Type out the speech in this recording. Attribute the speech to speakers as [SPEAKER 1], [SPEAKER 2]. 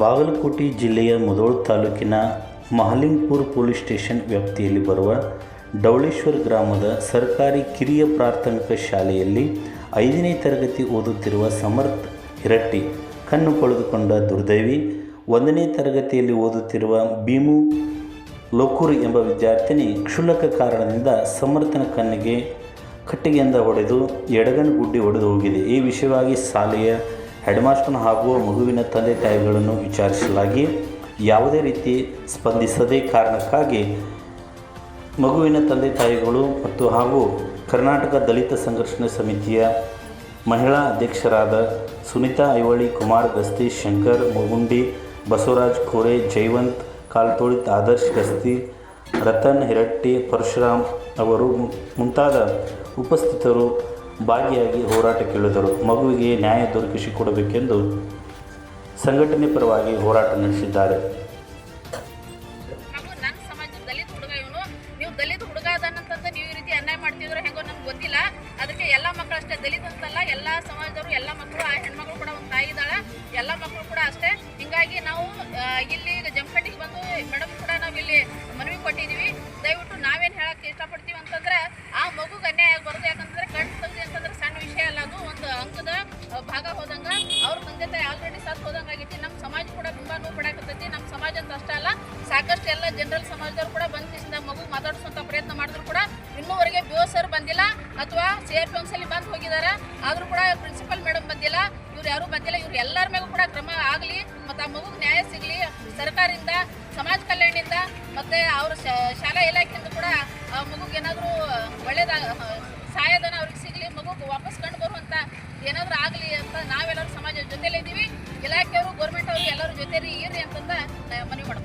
[SPEAKER 1] ಬಾಗಲಕೋಟೆ ಜಿಲ್ಲೆಯ ಮುಧೋಳ್ ತಾಲೂಕಿನ Mahalingpur police station ವ್ಯಾಪ್ತಿಯಲ್ಲಿ ಬರುವ ಡೌಳೇಶ್ವರ್ ಗ್ರಾಮದ ಸರ್ಕಾರಿ ಕಿರಿಯ ಪ್ರಾಥಮಿಕ ಶಾಲೆಯಲ್ಲಿ ಐದನೇ ತರಗತಿ ಓದುತ್ತಿರುವ ಸಮರ್ಥ್ ಹಿರಟ್ಟಿ ಕಣ್ಣು ಕಳೆದುಕೊಂಡ ದುರ್ದೈವಿ, ಒಂದನೇ ತರಗತಿಯಲ್ಲಿ ಓದುತ್ತಿರುವ ಭೀಮು ಲೋಕೂರ್ ಎಂಬ ವಿದ್ಯಾರ್ಥಿನಿ ಕ್ಷುಲ್ಲಕ ಕಾರಣದಿಂದ ಸಮರ್ಥನ ಕಣ್ಣಿಗೆ ಕಟ್ಟಿಗೆಯಿಂದ ಹೊಡೆದು ಎಡಗಣ್ಣು ಗುಡ್ಡಿ ಹೊಡೆದು ಹೋಗಿದೆ. ಈ ವಿಷಯವಾಗಿ ಶಾಲೆಯ ಹೆಡ್ಮಾಸ್ಟರ್ ಹಾಗೂ ಮಗುವಿನ ತಂದೆ ತಾಯಿಗಳನ್ನು ವಿಚಾರಿಸಲಾಗಿ ಯಾವುದೇ ರೀತಿ ಸ್ಪಂದಿಸದೇ ಕಾರಣಕ್ಕಾಗಿ ಮಗುವಿನ ತಂದೆ ತಾಯಿಗಳು ಮತ್ತು ಹಾಗೂ ಕರ್ನಾಟಕ ದಲಿತ ಸಂಘರ್ಷಣೆ ಸಮಿತಿಯ ಮಹಿಳಾ ಅಧ್ಯಕ್ಷರಾದ ಸುನಿತಾ ಐವಳಿ ಕುಮಾರ್ ಗಸ್ತಿ, ಶಂಕರ್ ಮುಗುಂಡಿ, ಬಸವರಾಜ್ ಕೋರೆ, ಜೈವಂತ್ ಕಾಲ್ತೋಳಿತ್, ಆದರ್ಶ್ ಗಸ್ತಿ, ರತನ್ ಹಿರಟ್ಟಿ, ಪರಶುರಾಮ್ ಅವರು ಮುಂತಾದ ಉಪಸ್ಥಿತರು ಭಾಗಿಯಾಗಿ ಹೋರಾಟ ಕೇಳಿದರು. ಮಗುವಿಗೆ ನ್ಯಾಯ ದೊರಕಿಸಿಕೊಡಬೇಕೆಂದು ಸಂಘಟನೆ ಪರವಾಗಿ ಹೋರಾಟ ನಡೆಸಿದ್ದಾರೆ.
[SPEAKER 2] ಅದಕ್ಕೆ ಎಲ್ಲ ಮಕ್ಕಳು ಅಷ್ಟೇ ದಲಿತ ಅಂತಲ್ಲ, ಎಲ್ಲ ಸಮಾಜದವರು, ಎಲ್ಲ ಮಕ್ಕಳು ಆ ಹೆಣ್ಮಕ್ಳು ಕೂಡ ಒಂದು ತಾಯಿ ಇದ್ದಾಳೆ. ಎಲ್ಲ ಮಕ್ಕಳು ಕೂಡ ಅಷ್ಟೇ. ಹಿಂಗಾಗಿ ನಾವು ಇಲ್ಲಿ ಜಮಖಂಡಿಗೆ ಬಂದು ಮೇಡಮ್ ಕೂಡ ನಾವು ಇಲ್ಲಿ ಮನವಿ ಕೊಟ್ಟಿದ್ದೀವಿ ದಯವಿಟ್ಟು ನಾವೇನು ಹೇಳಕ್ಕೆ ಇಷ್ಟಪಡ್ತೀವಿ ಅಂತಂದ್ರೆ ಆ ಮಗುಗೆ ಅನ್ಯಾಯ ಆಗಬಾರ್ದು ಯಾಕಂತಂದ್ರೆ ಅಂಕದ ಭಾಗ ಹೋದಂಗ, ಅವ್ರ ತಂದೆ ತಾಯಿ ಆಲ್ರೆಡಿ ಸತ್ ಹೋದಂಗ ಆಗೈತಿ ನಮ್ಮ ಸಮಾಜ ಕೂಡ ತುಂಬಾ ನೋವು ಪಡಾಕತ್ತೈತಿ. ನಮ್ಮ ಸಮಾಜ ಅಂತ ಅಷ್ಟೇ ಅಲ್ಲ, ಸಾಕಷ್ಟು ಎಲ್ಲ ಜನರಲ್ ಸಮಾಜದವ್ರು ಕೂಡ ಬಂದ್ ಮಗು ಮಾತಾಡಿಸುವಂತ ಪ್ರಯತ್ನ ಮಾಡಿದ್ರು ಕೂಡ ಇನ್ನೂವರೆಗೆ ಬಿ ಓ ಸರ್ ಬಂದಿಲ್ಲ, ಅಥವಾ ಸಿ ಆರ್ ಪಿ ಒಂದ್ಸಲಿ ಬಂದು ಹೋಗಿದ್ದಾರೆ ಆದ್ರೂ ಕೂಡ ಪ್ರಿನ್ಸಿಪಲ್ ಮೇಡಮ್ ಬಂದಿಲ್ಲ, ಇವ್ರು ಯಾರು ಬಂದಿಲ್ಲ, ಇವ್ರು ಎಲ್ಲರ ಮೇಲೂ ಕೂಡ ಕ್ರಮ ಆಗಲಿ, ಮತ್ತು ಆ ಮಗುಗೆ ನ್ಯಾಯ ಸಿಗಲಿ, ಸರ್ಕಾರದಿಂದ, ಸಮಾಜ ಕಲ್ಯಾಣದಿಂದ, ಮತ್ತೆ ಅವ್ರ ಶಾಲಾ ಇಲಾಖೆಯಿಂದ ಕೂಡ ಆ ಮಗುಗೆ ಏನಾದರೂ ಒಳ್ಳೇದ ಸಹಾಯಧನ ಅವ್ರಿಗೆ ಸಿಗಲಿ ಮಗುಗೆ ವಾಪಸ್ ಕಂಡು ಬರುವಂತ ಏನಾದರೂ ಆಗಲಿ ಅಂತ ನಾವೆಲ್ಲರೂ ಸಮಾಜದ ಜೊತೆಲಿದ್ದೀವಿ ಇಲಾಖೆಯವರು ಗೌರ್ಮೆಂಟ್ ಅವರು ಎಲ್ಲರೂ ಜೊತೆಲಿ ಇರ್ರಿ ಅಂತಂದ ಮನವಿ ಮಾಡ್ಕೊತೀವಿ